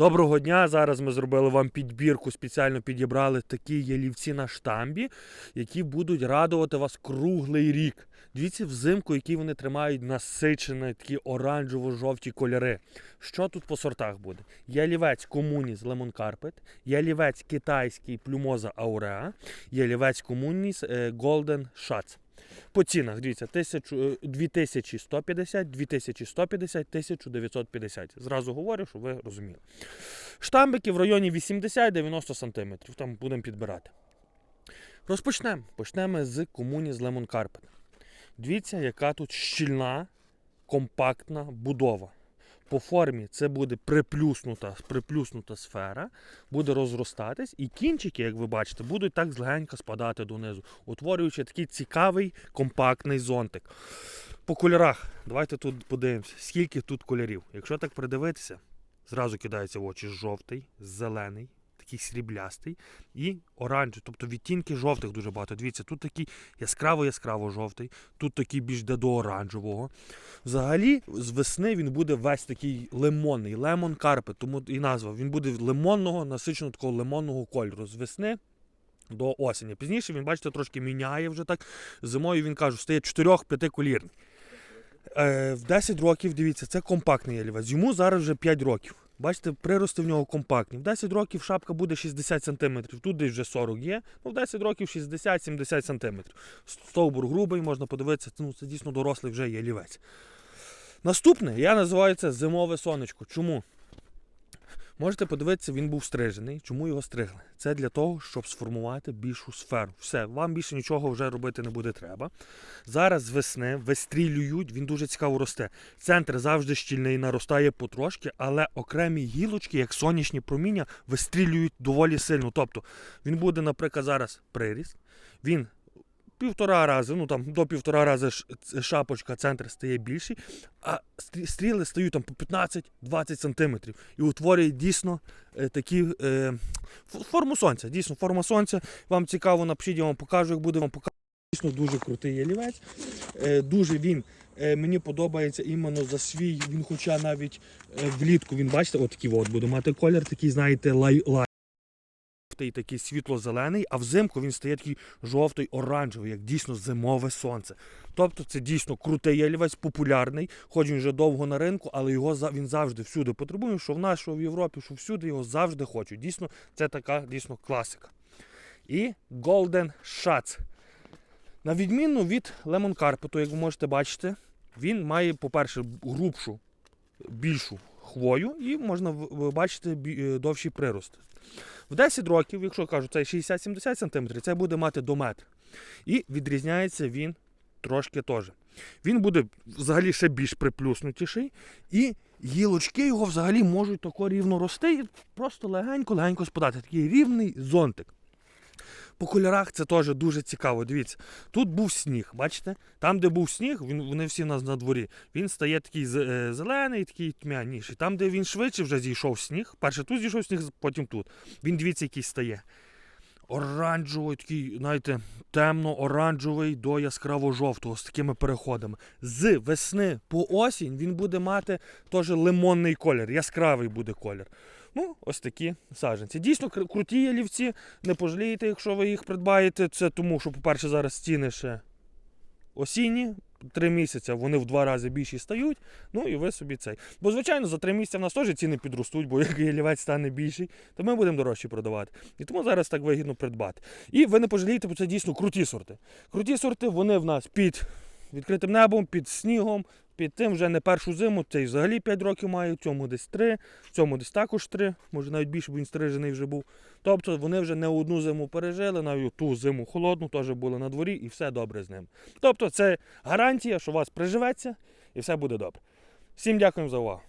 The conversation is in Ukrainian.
Доброго дня! Зараз ми зробили вам підбірку, спеціально підібрали такі ялівці на штамбі, які будуть радувати вас круглий рік. Дивіться взимку, які вони тримають насичені, такі оранжево-жовті кольори. Що тут по сортах буде? Ялівець комуніс Лемон Карпет, ялівець китайський плюмоза Ауреа, ялівець комуніс Golden Shots. По цінах, дивіться, 1000, е, 2150, 2150, 1950. Зразу говорю, щоб ви розуміли. Штамбики в районі 80-90 см. Там будемо підбирати. Розпочнемо. Почнемо з комуні з Лемон Карпет. Дивіться, яка тут щільна, компактна будова. По формі це буде приплюснута, приплюснута сфера, буде розростатись, і кінчики, як ви бачите, будуть так злегенько спадати донизу, утворюючи такий цікавий компактний зонтик. По кольорах, давайте тут подивимося, скільки тут кольорів. Якщо так придивитися, зразу кидається в очі жовтий, зелений, такий сріблястий і оранжевий. Тобто відтінки жовтих дуже багато. Дивіться, тут такий яскраво-яскраво жовтий, тут такий більш до оранжевого. Взагалі, з весни він буде весь такий лимонний, лемон карпет, тому і назва. Він буде лимонного, насиченого такого лимонного кольору. З весни до осені. Пізніше він, бачите, трошки міняє вже так. Зимою він каже, стає 4-5 колірний. Е, в 10 років, дивіться, це компактний ялівець. Йому зараз вже 5 років. Бачите, прирости в нього компактні. В 10 років шапка буде 60 см, тут десь вже 40 є, ну в 10 років 60-70 см. Стовбур грубий, можна подивитися, ну це дійсно дорослий вже ялівець. Наступне я називаю це зимове сонечко. Чому? Можете подивитися, він був стрижений. Чому його стригли? Це для того, щоб сформувати більшу сферу. Все, вам більше нічого вже робити не буде треба. Зараз з весни вистрілюють, він дуже цікаво росте. Центр завжди щільний, наростає потрошки, але окремі гілочки, як сонячні проміння, вистрілюють доволі сильно. Тобто він буде, наприклад, зараз приріст. Він півтора рази, ну там до півтора рази шапочка, центр стає більший, а стріли стають там по 15-20 сантиметрів і утворює дійсно е, такі е, форму сонця. Дійсно, форма сонця. Вам цікаво, напишіть, я вам покажу, як буде вам покажу. Дійсно дуже крутий ялівець. Е, дуже він е, мені подобається іменно за свій. Він, хоча навіть влітку він, бачите, от такий от буде мати колір, такий, знаєте, лай, лай. Жовтий, такий світло-зелений, а взимку він стає такий жовтий, оранжевий, як дійсно зимове сонце. Тобто це дійсно крутий ялівець, популярний, хоч він вже довго на ринку, але його він завжди всюди потребує, що в нас, що в Європі, що всюди його завжди хочуть. Дійсно, це така дійсно класика. І Golden Shots. На відміну від Lemon Carpet, як ви можете бачити, він має, по-перше, грубшу, більшу хвою і можна бачити е, довший прирост. В 10 років, якщо кажу, це 60-70 см, це буде мати до метр. І відрізняється він трошки теж. Він буде взагалі ще більш приплюснутіший, і гілочки його взагалі можуть тако рівно рости і просто легенько-легенько спадати. Такий рівний зонтик. По кольорах це теж дуже цікаво. Дивіться, тут був сніг, бачите? Там, де був сніг, він, вони всі у нас на дворі, він стає такий е, зелений, такий тьмяніший. Там, де він швидше вже зійшов сніг, перше тут зійшов сніг, потім тут. Він дивіться, який стає. Оранжевий, такий, знаєте, темно-оранжевий до яскраво-жовтого з такими переходами. З весни по осінь він буде мати теж лимонний колір, яскравий буде колір. Ну, ось такі саджанці. Дійсно круті ялівці, не пожалієте, якщо ви їх придбаєте. Це тому, що, по-перше, зараз ціни ще осінні. Три місяці вони в два рази більші стають. Ну і ви собі цей. Бо, звичайно, за три місяці в нас теж ціни підростуть, бо як ялівець стане більший, то ми будемо дорожче продавати. І тому зараз так вигідно придбати. І ви не пожалієте, бо це дійсно круті сорти. Круті сорти, вони в нас під відкритим небом, під снігом, під тим вже не першу зиму. Цей взагалі 5 років має, в цьому десь 3, в цьому десь також 3, може навіть більше, бо він стрижений вже був. Тобто вони вже не одну зиму пережили, навіть ту зиму холодну теж були на дворі і все добре з ним. Тобто це гарантія, що у вас приживеться і все буде добре. Всім дякуємо за увагу.